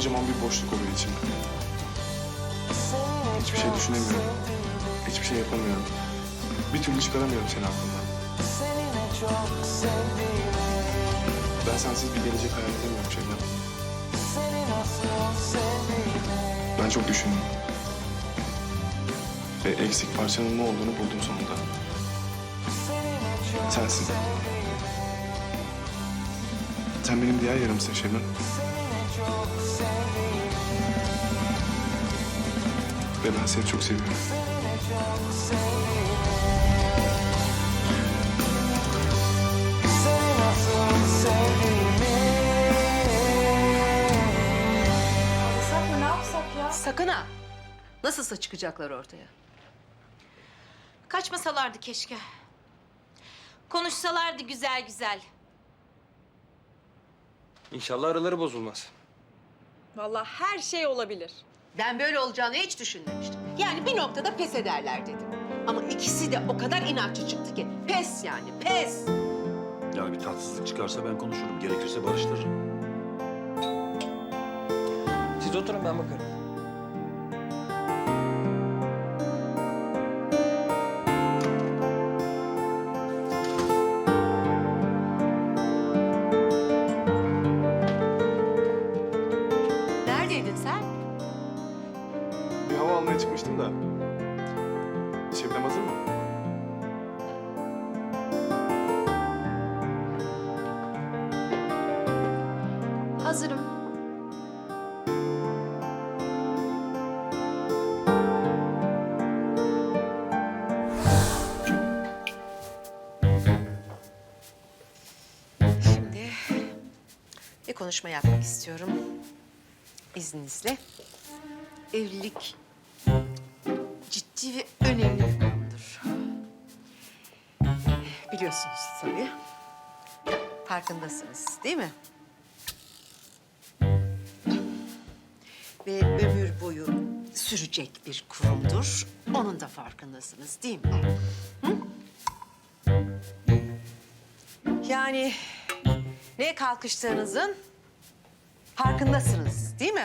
kocaman bir boşluk oluyor içimde. Hiçbir şey düşünemiyorum. Hiçbir şey yapamıyorum. Bir türlü çıkaramıyorum seni aklımdan. Ben sensiz bir gelecek hayal edemiyorum Şebnem. Ben çok düşündüm. Ve eksik parçanın ne olduğunu buldum sonunda. Sensin. Sen benim diğer yarımsın Şebnem. Ve ben seni çok seviyorum. Arasak mı ne yapsak ya? Sakın ha. Nasılsa çıkacaklar ortaya. Kaçmasalardı keşke. Konuşsalardı güzel güzel. İnşallah araları bozulmaz. Vallahi her şey olabilir. Ben böyle olacağını hiç düşünmemiştim. Yani bir noktada pes ederler dedim. Ama ikisi de o kadar inatçı çıktı ki. Pes yani, pes. Yani bir tatsızlık çıkarsa ben konuşurum. Gerekirse barıştırırım. Siz oturun ben bakarım. Hazırım. Şimdi bir konuşma yapmak istiyorum. İzninizle. Evlilik ciddi ve önemli bir konudur. Biliyorsunuz tabii. Farkındasınız değil mi? Ve ömür boyu sürecek bir kurumdur. Onun da farkındasınız değil mi? Hı? Yani ne kalkıştığınızın farkındasınız değil mi?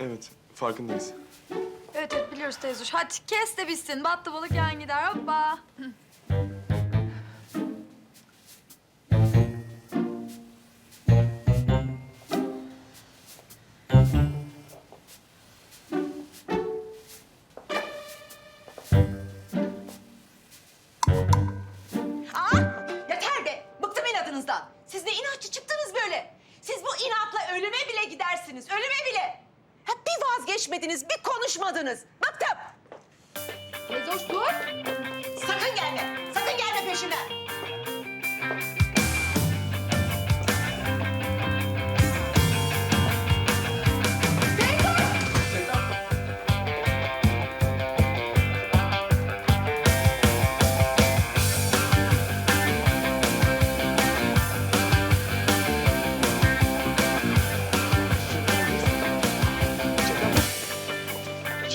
Evet, farkındayız. Evet evet biliyoruz teyzoş. Hadi kes de bitsin. Battı balık yan gider hoppa. Bile gidersiniz, ölüme bile. Ha, bir vazgeçmediniz, bir konuşmadınız. Bıktım. Teyzoş dur. Sakın gelme, sakın gelme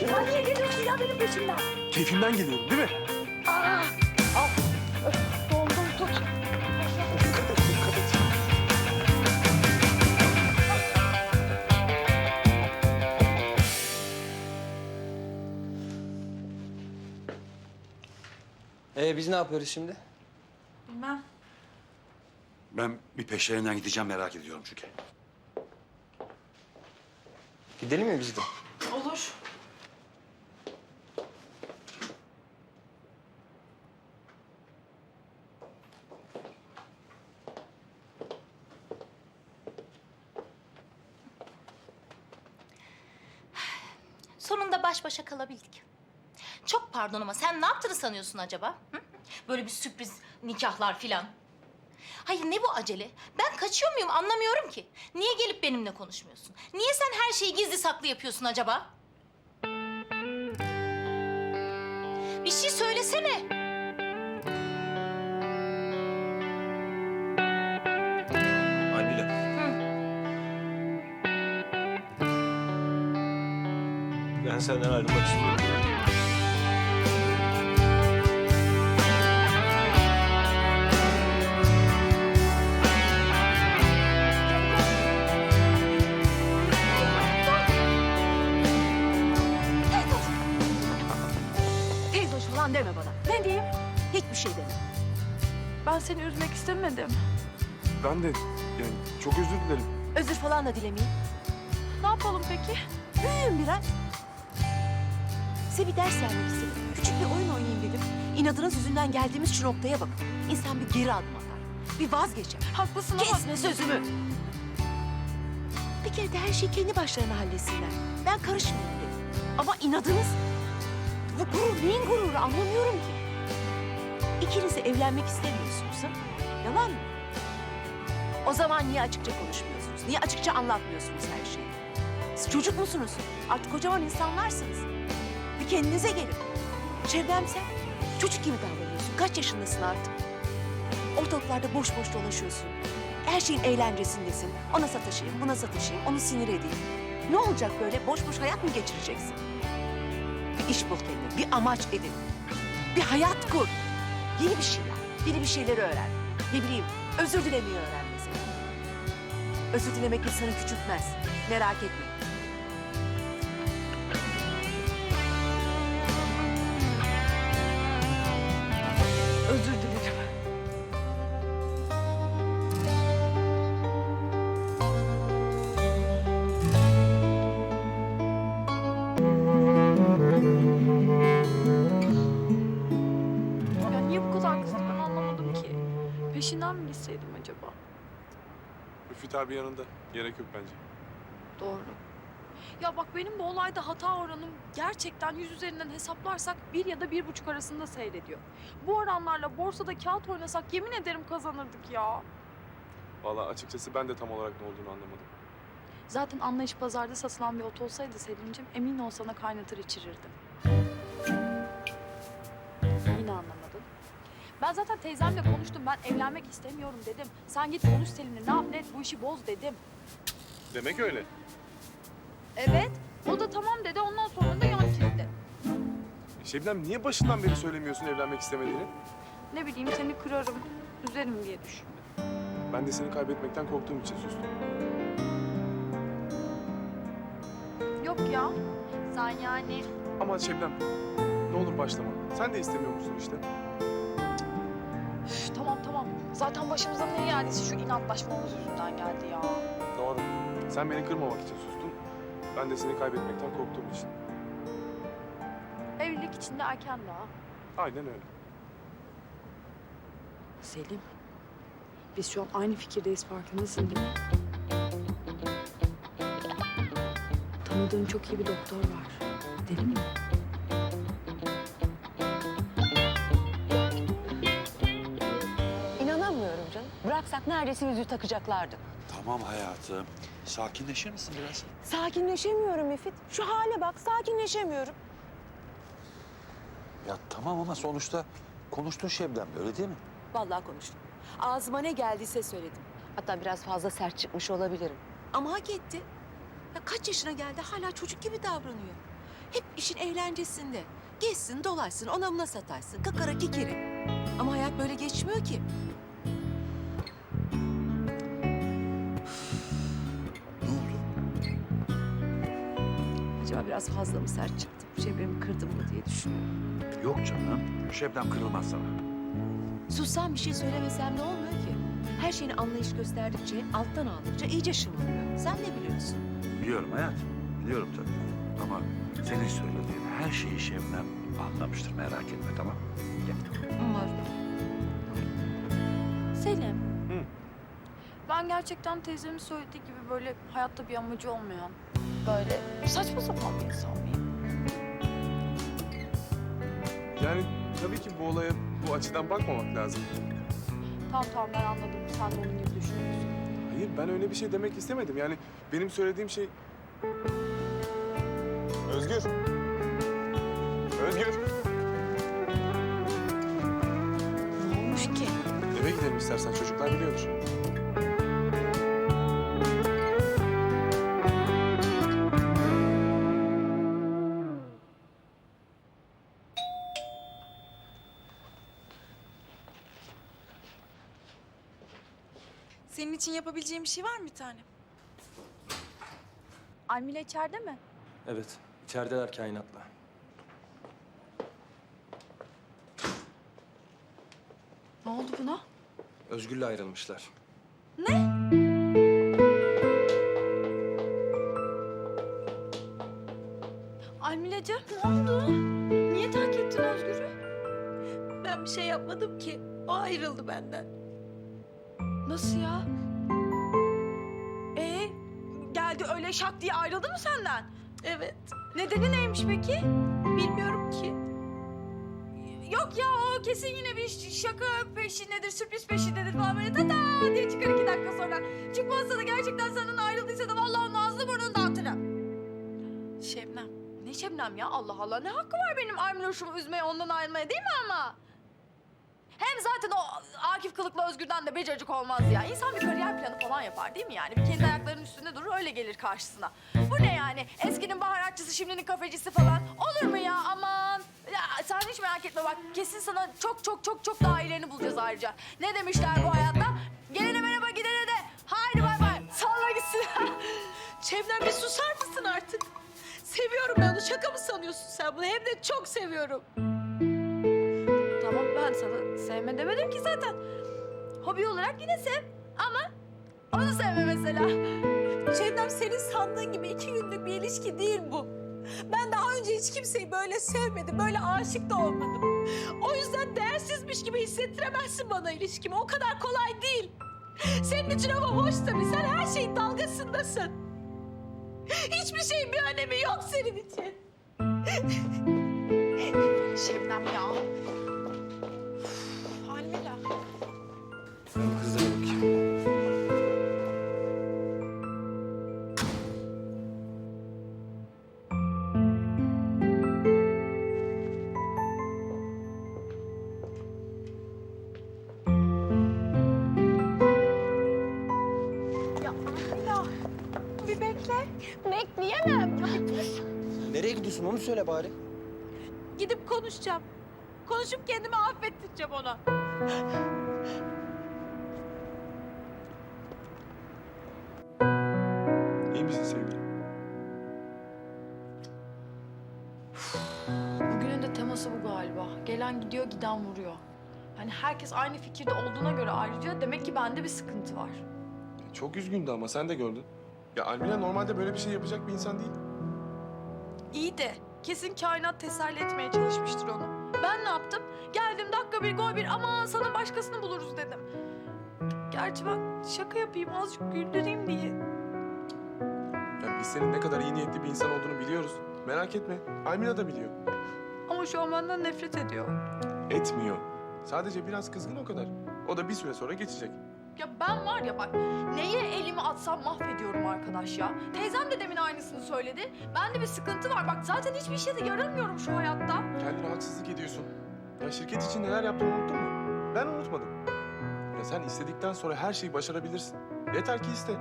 peşimden. Niye geliyorsun ya benim peşimden? Keyfimden geliyorum değil mi? Doldum tut. Dikkat et, dikkat et. Ee biz ne yapıyoruz şimdi? Bilmem. Ben bir peşlerinden gideceğim merak ediyorum çünkü. Gidelim mi biz de? Olur. Sonunda baş başa kalabildik. Çok pardon ama sen ne yaptığını sanıyorsun acaba? Hı? Böyle bir sürpriz nikahlar filan. Hayır ne bu acele? Ben kaçıyor muyum anlamıyorum ki. Niye gelip benimle konuşmuyorsun? Niye sen her şeyi gizli saklı yapıyorsun acaba? senden ayrılmak istiyorum. Falan deme bana. Ne diyeyim? Hiçbir şey deme. Ben seni üzmek istemedim. Ben de yani çok özür dilerim. Özür falan da dilemeyeyim. Ne yapalım peki? Büyüyün biraz. Size bir ders vermek istedim. Küçük bir oyun oynayayım dedim. İnadınız yüzünden geldiğimiz şu noktaya bakın. İnsan bir geri adım atar. Bir vazgeçer. Haklısın ama... Kesme sözümü. Bir kere de her şeyi kendi başlarına halletsinler. Ben karışmayayım dedim. Ama inadınız... Bu gurur neyin gururu anlamıyorum ki. İkiniz de evlenmek istemiyorsunuz ha? Yalan mı? O zaman niye açıkça konuşmuyorsunuz? Niye açıkça anlatmıyorsunuz her şeyi? Siz çocuk musunuz? Artık kocaman insanlarsınız. Kendinize gelin. Şebnem sen çocuk gibi davranıyorsun. Kaç yaşındasın artık? Ortalıklarda boş boş dolaşıyorsun. Her şeyin eğlencesindesin. Ona sataşayım, buna sataşayım, onu sinir edeyim. Ne olacak böyle? Boş boş hayat mı geçireceksin? Bir iş bul kendine, bir amaç edin. Bir hayat kur. Yeni bir şey yap. Yeni bir şeyleri öğren. Ne bileyim, özür dilemeyi öğren mesela. Özür dilemek insanı küçültmez. Merak etme. Müfit abi yanında. Gerek yok bence. Doğru. Ya bak benim bu olayda hata oranım gerçekten yüz üzerinden hesaplarsak bir ya da bir buçuk arasında seyrediyor. Bu oranlarla borsada kağıt oynasak yemin ederim kazanırdık ya. Vallahi açıkçası ben de tam olarak ne olduğunu anlamadım. Zaten anlayış pazarda satılan bir ot olsaydı Selin'cim emin ol sana kaynatır içirirdim. Ben zaten teyzemle konuştum. Ben evlenmek istemiyorum dedim. Sen git konuş Selin'le ne yap ne et bu işi boz dedim. Demek öyle. Evet. O da tamam dedi. Ondan sonra da yan çizdi. Şebnem niye başından beri söylemiyorsun evlenmek istemediğini? Ne bileyim seni kırarım, üzerim diye düşündüm. Ben de seni kaybetmekten korktuğum için sustum. Yok ya. Sen yani Ama Şebnem ne olur başlama. Sen de istemiyor musun işte? Zaten başımıza ne geldiyse şu inatlaşmamız yüzünden geldi ya. Doğru. Sen beni kırmamak için sustun. Ben de seni kaybetmekten korktuğum için. Evlilik için de erken daha. Aynen öyle. Selim. Biz şu an aynı fikirdeyiz farkındasın değil mi? Tanıdığın çok iyi bir doktor var. Deli mi? Bıraksak neredeyse yüzüğü takacaklardı. Tamam hayatım. Sakinleşir misin biraz? Sakinleşemiyorum Müfit. Şu hale bak, sakinleşemiyorum. Ya tamam ama sonuçta konuştun Şebnem'le öyle değil mi? Vallahi konuştum. Ağzıma ne geldiyse söyledim. Hatta biraz fazla sert çıkmış olabilirim. Ama hak etti. Ya kaç yaşına geldi hala çocuk gibi davranıyor. Hep işin eğlencesinde. Gezsin, dolaşsın, ona buna sataşsın. Kakara kikiri. Ama hayat böyle geçmiyor ki. Biraz fazla mı sert çıktım? Şebnem'i kırdım mı diye düşünüyorum. Yok canım. Şebnem kırılmaz sana. Sussam bir şey söylemesem ne olmuyor ki? Her şeyini anlayış gösterdikçe, alttan aldıkça iyice şımarıyor. Sen ne biliyorsun? Biliyorum hayatım. Biliyorum tabii. Ama senin söylediğin her şeyi Şebnem anlamıştır merak etme tamam Umarım. Selim. Hı. Ben gerçekten teyzemin söylediği gibi böyle hayatta bir amacı olmayan, böyle saçma sapan bir insan mıyım? Yani tabii ki bu olaya bu açıdan bakmamak lazım. Tamam tamam ben anladım. Sen de onun gibi düşünüyorsun. Hayır ben öyle bir şey demek istemedim. Yani benim söylediğim şey... Özgür. Özgür. Ne olmuş ki? Eve gidelim istersen çocuklar biliyordur. Senin için yapabileceğim bir şey var mı bir tane? Almila içeride mi? Evet, içerideler kainatla. Ne oldu buna? Özgür'le ayrılmışlar. Almileciğim ne oldu? Niye terk ettin Özgür'ü? Ben bir şey yapmadım ki. O ayrıldı benden. Nasıl ya? Ee, geldi öyle şak diye ayrıldı mı senden? Evet. Nedeni neymiş peki? Bilmiyorum ki. Yok ya o kesin yine bir şaka peşindedir, sürpriz peşindedir falan böyle tada diye çıkar iki dakika sonra. Çıkmazsa da gerçekten senden ayrıldıysa da vallahi ağzını burnunu dağıtırım. Şebnem. Ne Şebnem ya Allah Allah ne hakkı var benim Armiloş'umu üzmeye ondan ayrılmaya değil mi ama? Hem zaten o Akif Kılıklı Özgür'den de becericik olmaz ya. İnsan bir kariyer planı falan yapar değil mi yani? Bir kendi ayaklarının üstünde durur öyle gelir karşısına. Bu ne yani? Eskinin baharatçısı şimdinin kafecisi falan. Olur mu ya aman? Ya sen hiç merak etme bak kesin sana çok çok çok çok daha iyilerini bulacağız ayrıca. Ne demişler bu hayatta? Gelene merhaba gidene de haydi bay bay. Salla gitsin. Şebnem bir susar mısın artık? Seviyorum ben onu. Şaka mı sanıyorsun sen bunu? Hem de çok seviyorum. Sana sevme demedim ki zaten. Hobi olarak yine sev ama onu sevme mesela. Şebnem senin sandığın gibi iki günlük bir ilişki değil bu. Ben daha önce hiç kimseyi böyle sevmedim, böyle aşık da olmadım. O yüzden değersizmiş gibi hissettiremezsin bana ilişkimi. O kadar kolay değil. Senin için ama hoş tabii. Sen her şeyin dalgasındasın. Hiçbir şeyin bir önemi yok senin için. Söyle bari. Gidip konuşacağım. Konuşup kendimi affettireceğim ona. İyi misin sevgilim? Bugünün de teması bu galiba. Gelen gidiyor, giden vuruyor. Yani herkes aynı fikirde olduğuna göre ayrıca demek ki bende bir sıkıntı var. Çok üzgündü ama sen de gördün. Ya Almila normalde böyle bir şey yapacak bir insan değil. İyi de kesin kainat teselli etmeye çalışmıştır onu. Ben ne yaptım? Geldim dakika bir gol bir aman sana başkasını buluruz dedim. Gerçi ben şaka yapayım azıcık güldüreyim diye. Ya biz senin ne kadar iyi niyetli bir insan olduğunu biliyoruz. Merak etme. Almila da biliyor. Ama şu an benden nefret ediyor. Etmiyor. Sadece biraz kızgın o kadar. O da bir süre sonra geçecek. Ya ben var ya bak neye elimi atsam mahvediyorum arkadaş ya. Teyzem de demin aynısını söyledi. Bende bir sıkıntı var. Bak zaten hiçbir şeyde yaramıyorum şu hayatta. Kendine haksızlık ediyorsun. Ya şirket için neler yaptığını unuttun mu? Ben unutmadım. Ya sen istedikten sonra her şeyi başarabilirsin. Yeter ki iste.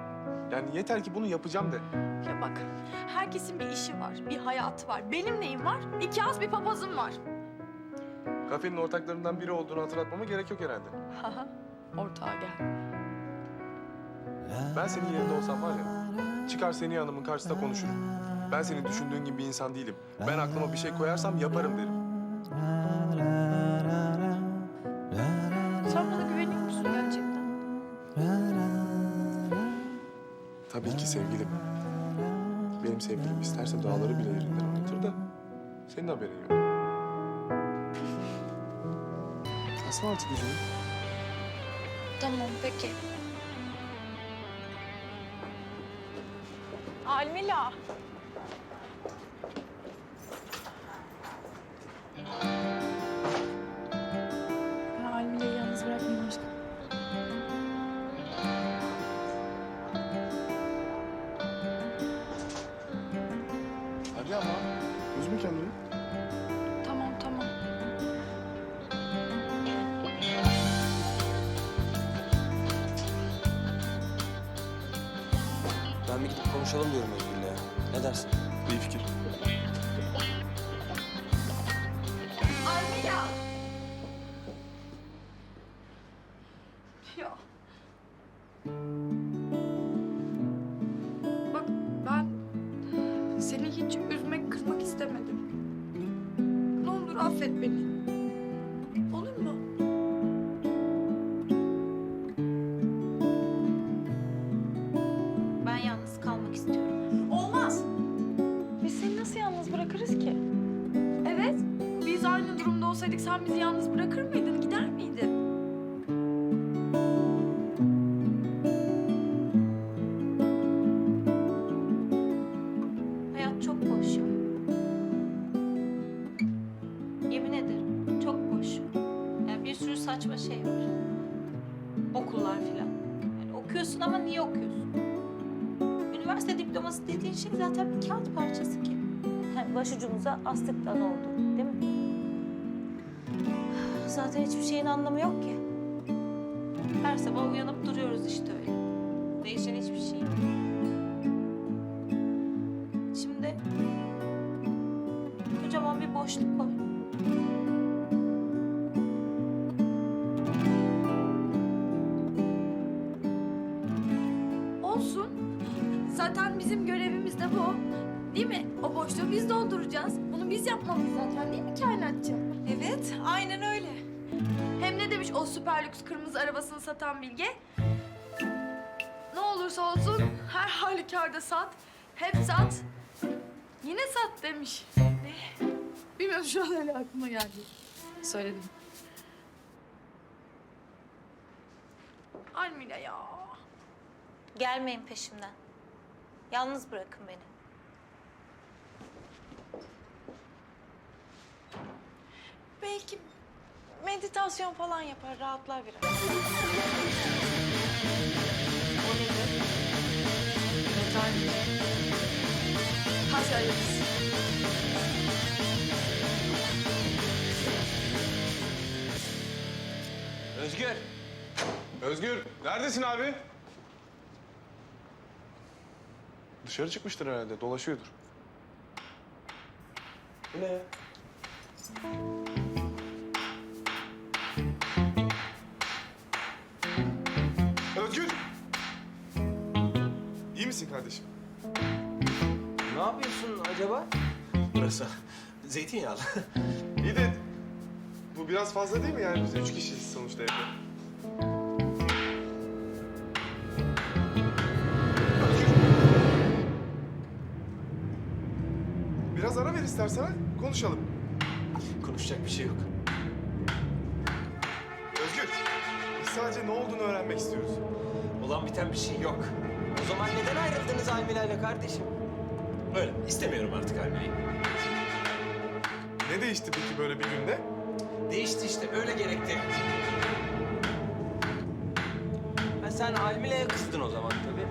Yani yeter ki bunu yapacağım de. Ya bak herkesin bir işi var, bir hayatı var. Benim neyim var? İki az bir papazım var. Kafenin ortaklarından biri olduğunu hatırlatmama gerek yok herhalde. Ortağa gel. Ben senin yerinde olsam var ya, çıkar seni Hanım'ın karşısında konuşurum. Ben senin düşündüğün gibi bir insan değilim. Ben aklıma bir şey koyarsam yaparım derim. Sen bana güveniyor musun gerçekten? Tabii ki sevgilim. Benim sevgilim isterse dağları bile yerinden oynatır da senin haberin yok. Asma artık yüzünü. Tamam peki. Almila. Konuşalım diyorum Özgür'le ya. Ne dersin? İyi fikir. Almila! Ya. Bak ben seni hiç üzmek, kırmak istemedim. Ne olur affet beni. Saçma şey var. Okullar filan. Yani okuyorsun ama niye okuyorsun? Üniversite diploması dediğin şey zaten bir kağıt parçası ki. Yani başucumuza astıktan oldu değil mi? Zaten hiçbir şeyin anlamı yok ki. Her sabah uyanıp duruyoruz işte öyle. Değişen Zaten bizim görevimiz de bu. Değil mi? O boşluğu biz dolduracağız. Bunu biz yapmamız zaten değil mi kainatçı? Evet, aynen öyle. Hem ne demiş o süper lüks kırmızı arabasını satan Bilge? Ne olursa olsun her halükarda sat. Hep sat. Yine sat demiş. Ne? Bilmiyorum şu an öyle aklıma geldi. Söyledim. Almila ya. Gelmeyin peşimden. Yalnız bırakın beni. Belki meditasyon falan yapar, rahatlar biraz. Hadi hayırlısı. Özgür. Özgür, neredesin abi? Dışarı çıkmıştır herhalde, dolaşıyordur. Bu ne ya? Özgür! İyi misin kardeşim? Ne yapıyorsun acaba? Burası zeytinyağlı. İyi de bu biraz fazla değil mi yani? Biz üç kişiyiz sonuçta evde. Ver istersen ha, konuşalım. Konuşacak bir şey yok. Özgür, biz sadece ne olduğunu öğrenmek istiyoruz. Olan biten bir şey yok. O zaman neden ayrıldınız Aymila ile kardeşim? Öyle. İstemiyorum artık Almile'yi. Ne değişti peki böyle bir günde? Değişti işte. Öyle gerekti. Ha, sen Almile'ye kızdın o zaman tabii.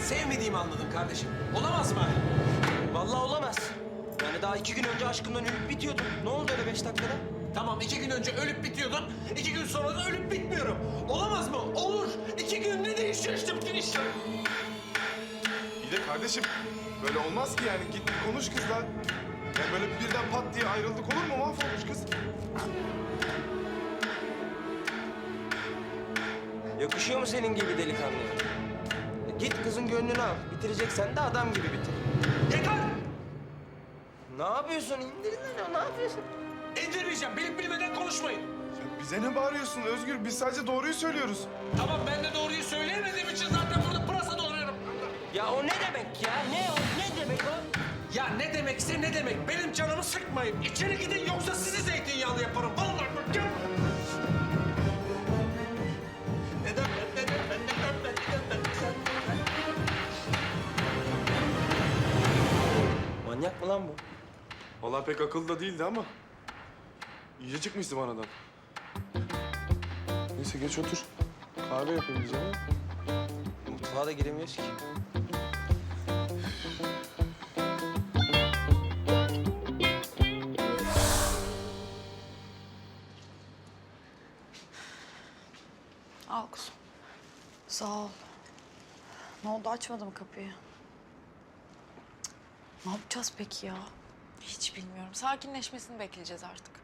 Sevmediğimi anladın kardeşim. Olamaz mı? Vallahi olamaz. Daha iki gün önce aşkımdan ölüp bitiyordun. Ne oldu öyle beş dakikada? Tamam iki gün önce ölüp bitiyordum. iki gün sonra da ölüp bitmiyorum. Olamaz mı? Olur. İki gün ne değişiyor işte bütün işler. İyi de kardeşim, böyle olmaz ki yani. Git bir konuş kızla. Yani böyle birden pat diye ayrıldık olur mu? Mahvolmuş kız. Yakışıyor mu senin gibi delikanlıya? Git kızın gönlünü al. Bitireceksen de adam gibi bitir. Ne yapıyorsun? İndirin onu. Ne yapıyorsun? İndirmeyeceğim. Bilip bilmeden konuşmayın. Ya bize ne bağırıyorsun Özgür? Biz sadece doğruyu söylüyoruz. Tamam ben de doğruyu söyleyemediğim için zaten burada pırasa doğruyorum. Ya o ne demek ya? Ne o? Ne demek o? Ya ne demekse ne demek. Benim canımı sıkmayın. İçeri gidin yoksa sizi zeytinyağlı yaparım. Vallahi bak gel. Neden? Neden? Neden? Neden? Manyak mı lan bu? Vallahi pek akıllı da değildi ama. iyice çıkmış zıvanadan. Neyse geç otur. Kahve yapayım diyeceğim ama. Mutfağa da giremiyoruz ki. Al kuzum. Sağ ol. Ne oldu açmadım kapıyı. Cık, Ne yapacağız peki ya? Hiç bilmiyorum. Sakinleşmesini bekleyeceğiz artık.